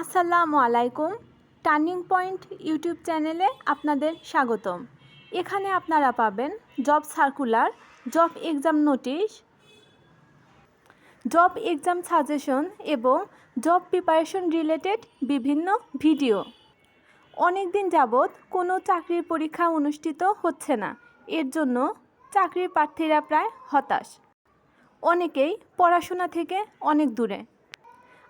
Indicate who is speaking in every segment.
Speaker 1: আসসালামু আলাইকুম turning point YouTube চ্যানেলে আপনাদের স্বাগতম। এখানে আপনারা পাবেন job circular, job exam notice, job exam suggestion এবং জব প্রিপারেশন রিলেটেড বিভিন্ন ভিডিও। অনেক দিন যাবৎ কোনো চাকরির পরীক্ষা অনুষ্ঠিত হচ্ছে না। এর জন্য চাকরির প্রার্থীরা প্রায় হতাশ। অনেকেই পড়াশোনা থেকে অনেক দূরে।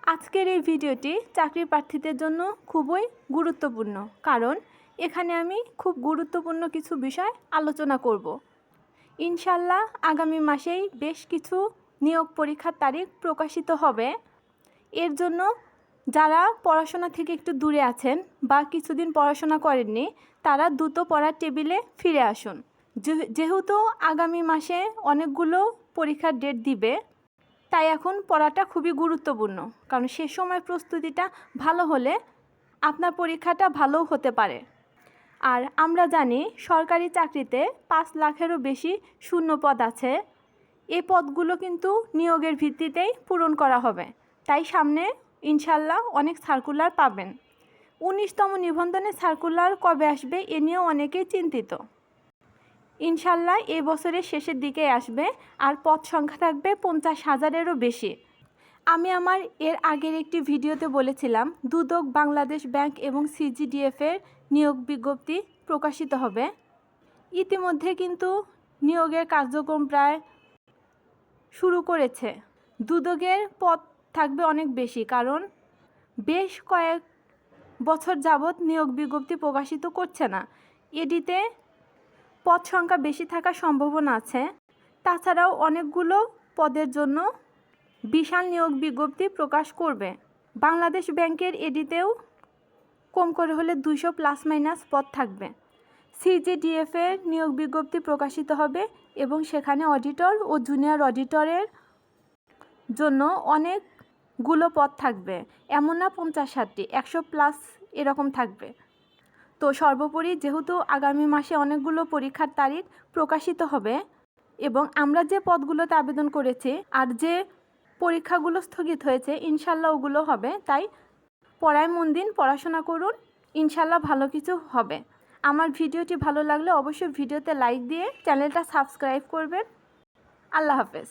Speaker 1: আজকের এই ভিডিওটি চাকরি প্রার্থীদের জন্য খুবই গুরুত্বপূর্ণ, কারণ এখানে আমি খুব গুরুত্বপূর্ণ কিছু বিষয় আলোচনা করব। ইনশাল্লাহ আগামী মাসেই বেশ কিছু নিয়োগ পরীক্ষার তারিখ প্রকাশিত হবে। এর জন্য যারা পড়াশোনা থেকে একটু দূরে আছেন বা কিছুদিন পড়াশোনা করেননি, তারা দ্রুত পড়ার টেবিলে ফিরে আসুন। যেহেতু আগামী মাসে অনেকগুলো পরীক্ষার ডেট দিবে তাই এখন পড়াটা খুবই গুরুত্বপূর্ণ। কারণ সে সময় প্রস্তুতিটা ভালো হলে আপনার পরীক্ষাটা ভালোও হতে পারে। আর আমরা জানি সরকারি চাকরিতে পাঁচ লাখেরও বেশি শূন্য পদ আছে। এই পদগুলো কিন্তু নিয়োগের ভিত্তিতেই পূরণ করা হবে। তাই সামনে ইনশাল্লাহ অনেক সার্কুলার পাবেন। উনিশতম নিবন্ধনের সার্কুলার কবে আসবে এ নিয়েও অনেকেই চিন্তিত। ইনশাল্লাহ এই বছরের শেষের দিকে আসবে আর পদ সংখ্যা থাকবে পঞ্চাশ হাজারেরও বেশি। আমি আমার এর আগের একটি ভিডিওতে বলেছিলাম, দুদক বাংলাদেশ ব্যাংক এবং সিজিডিএফ এর নিয়োগ বিজ্ঞপ্তি প্রকাশিত হবে। ইতিমধ্যে কিন্তু নিয়োগের কার্যক্রম প্রায় শুরু করেছে। দুদকের পদ থাকবে অনেক বেশি, কারণ বেশ কয়েক বছর যাবৎ নিয়োগ বিজ্ঞপ্তি প্রকাশিত করছে না। এডিতে পদ সংখ্যা বেশি থাকার সম্ভাবনা আছে। তাছাড়াও অনেকগুলো পদের জন্য বিশাল নিয়োগ বিজ্ঞপ্তি প্রকাশ করবে। বাংলাদেশ ব্যাংকের এডিতেও কম করে হলে দুইশো প্লাস মাইনাস পদ থাকবে। সিজিডিএফ এর নিয়োগ বিজ্ঞপ্তি প্রকাশিত হবে এবং সেখানে অডিটর ও জুনিয়র অডিটরের জন্য অনেকগুলো পদ থাকবে। এমন না পঞ্চাশ ষাটটি, একশো প্লাস এরকম থাকবে। তো সর্বোপরি যেহেতু আগামী মাসে অনেকগুলো পরীক্ষার তারিখ প্রকাশিত হবে এবং আমরা যে পদগুলোতে আবেদন করেছি আর যে পরীক্ষাগুলো স্থগিত হয়েছে, ইনশাল্লাহ ওগুলো হবে। তাই পড়ায় মন দিন, পড়াশোনা করুন, ইনশাল্লাহ ভালো কিছু হবে। আমার ভিডিওটি ভালো লাগলে অবশ্যই ভিডিওতে লাইক দিয়ে চ্যানেলটা সাবস্ক্রাইব করবেন। আল্লাহ হাফেজ।